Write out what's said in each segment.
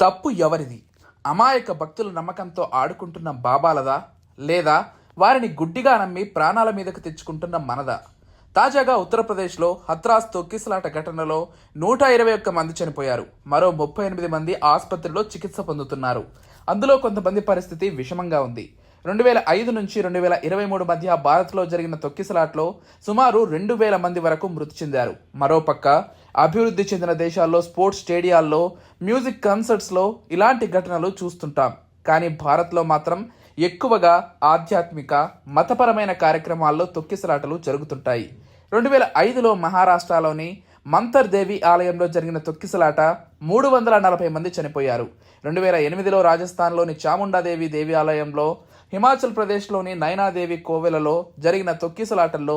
తప్పు ఎవరిది? అమాయక భక్తుల నమ్మకంతో ఆడుకుంటున్న బాబాలదా? లేదా వారిని గుడ్డిగా నమ్మి ప్రాణాల మీదకు తెచ్చుకుంటున్న మనదా? తాజాగా ఉత్తరప్రదేశ్లో హత్రాస్ తొక్కిసలాట ఘటనలో నూట ఇరవై ఒక్క మంది చనిపోయారు. మరో ముప్పై ఎనిమిది మంది ఆసుపత్రిలో చికిత్స పొందుతున్నారు. అందులో కొంతమంది పరిస్థితి విషమంగా ఉంది. రెండు వేల ఐదు నుంచి రెండు వేల ఇరవై మూడు మధ్య భారత్లో జరిగిన తొక్కిసలాట్లో సుమారు రెండు వేల మంది వరకు మృతి చెందారు. మరోపక్క అభివృద్ధి చెందిన దేశాల్లో స్పోర్ట్స్ స్టేడియాల్లో మ్యూజిక్ కన్సర్ట్స్లో ఇలాంటి ఘటనలు చూస్తుంటాం. కానీ భారత్లో మాత్రం ఎక్కువగా ఆధ్యాత్మిక మతపరమైన కార్యక్రమాల్లో తొక్కిసలాటలు జరుగుతుంటాయి. రెండు వేల ఐదులో మహారాష్ట్రలోని మంతర్ దేవి ఆలయంలో జరిగిన తొక్కిసలాట మూడు వందల నలభై మంది చనిపోయారు. రెండు వేల ఎనిమిదిలో రాజస్థాన్లోని చాముండాదేవి దేవి ఆలయంలో హిమాచల్ ప్రదేశ్లోని నైనాదేవి కోవెలలో జరిగిన తొక్కిసలాటల్లో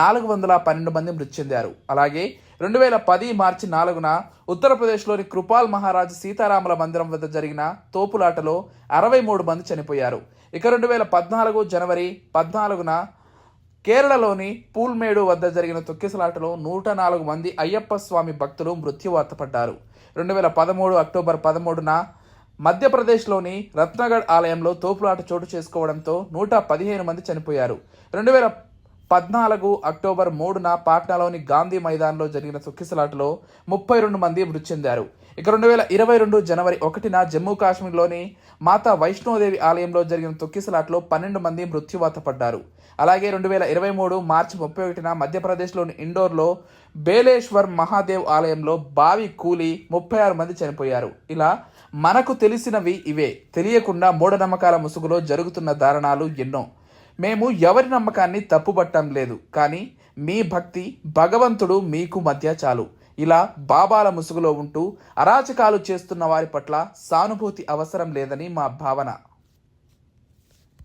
నాలుగు వందల పన్నెండు మంది మృతి చెందారు. అలాగే రెండు వేల పది మార్చి నాలుగున ఉత్తరప్రదేశ్లోని కృపాల్ మహారాజ్ సీతారాముల మందిరం వద్ద జరిగిన తోపులాటలో అరవై మూడు మంది చనిపోయారు. ఇక రెండు వేల పద్నాలుగు జనవరి పద్నాలుగున కేరళలోని పూల్మేడు వద్ద జరిగిన తొక్కిసలాటలో నూట నాలుగు మంది అయ్యప్ప స్వామి భక్తులు మృత్యువాత పడ్డారు. రెండు వేల పదమూడు అక్టోబర్ పదమూడున మధ్యప్రదేశ్లోని రత్నగఢ్ ఆలయంలో తోపులాట చోటు చేసుకోవడంతో నూట పదిహేను మంది చనిపోయారు. రెండు వేల పద్నాలుగు అక్టోబర్ మూడున పాట్నాలోని గాంధీ మైదాన్లో జరిగిన తొక్కిసలాటలో ముప్పై రెండు మంది మృతి చెందారు. ఇక రెండు వేల ఇరవై రెండు జనవరి ఒకటిన జమ్మూ కాశ్మీర్లోని మాతా వైష్ణోదేవి ఆలయంలో జరిగిన తొక్కిసలాటలో పన్నెండు మంది మృత్యువాత పడ్డారు. అలాగే రెండు వేల ఇరవై మూడు మార్చి ముప్పై ఒకటిన మధ్యప్రదేశ్లోని ఇండోర్లో బేలేశ్వర్ మహాదేవ్ ఆలయంలో బావి కూలి ముప్పై ఆరు మంది చనిపోయారు. ఇలా మనకు తెలిసినవి ఇవే. తెలియకుండా మూఢనమ్మకాల ముసుగులో జరుగుతున్న దారుణాలు ఎన్నో. మేము ఎవరి నమ్మకాన్ని తప్పుబట్టం లేదు కానీ మీ భక్తి భగవంతుడు మీకు మధ్య చాలు. ఇలా బాబాల ముసుగులో ఉంటూ అరాచకాలు చేస్తున్న వారి పట్ల సానుభూతి అవసరం లేదని మా భావన.